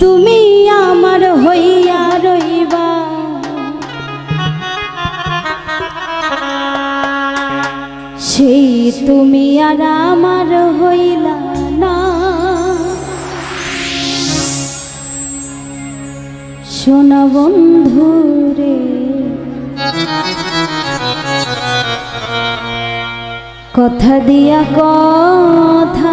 তুমি আমার হইয়া রইবা। সেই তুমি আর আমার হইলা না। শোনা বন্ধু রে কথা দিয়া কথা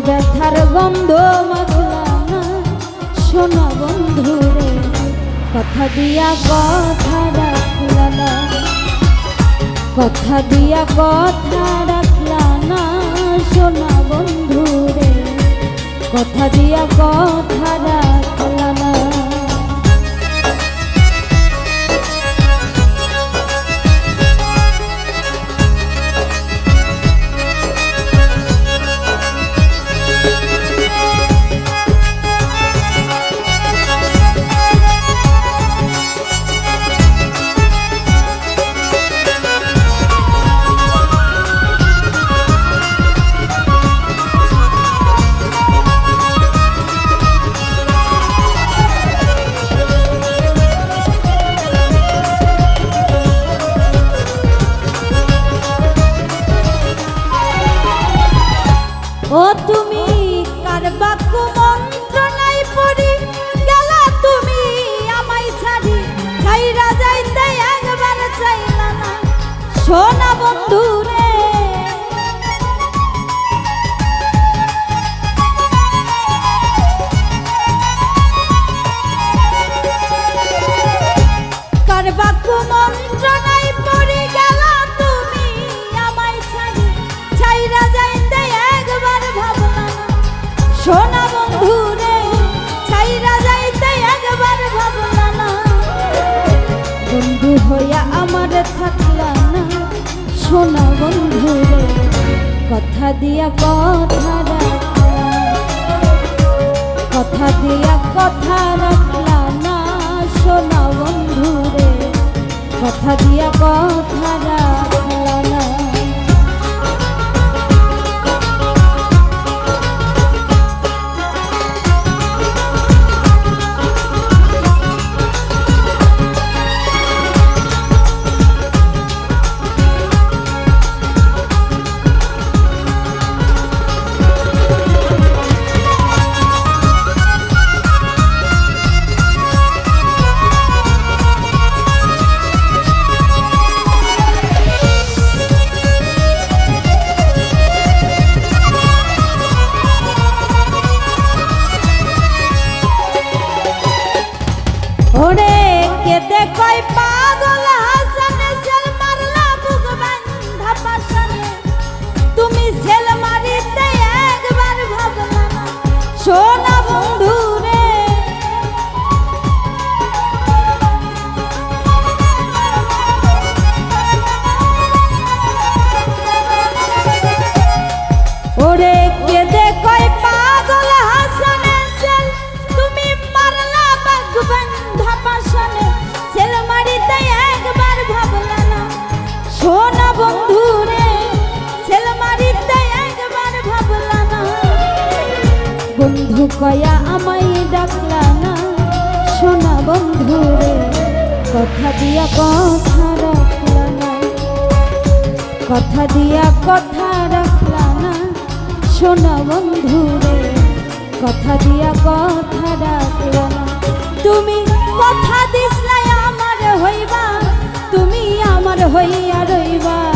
ব্যথার গন্ধ মাখলা না। সোনা বন্ধু রে কথা দিয়া কথা রাখলা না। কথা দিয়া কথা রাখলা না। সোনা বন্ধু রে কথা দিয়া কথা ও তুমি, কার বাক্য মন্ত্রণায় পড়ি? তুমি আমায় ছাড়ি। যাইতে একবার চাইলা না। সোনা বন্ধু আমার থাকলা না শোনা বন্ধু কথা দিয়া কথা রাখলা কথা দিয়া কথা রাখলা না শোনা বন্ধু কথা দিয়া কথা রাখলা ওরে কেতে কয় পা? কয়া আমায় ডাকলা না। সোনা বন্ধু রে কথা দিয়া কথা রাখলা না। কথা দিয়া কথা রাখলা না। সোনা বন্ধু রে কথা দিয়া কথা রাখলা না। তুমি কথা দিসলাই আমার হইবা, তুমি আমার হইয়া রইবা।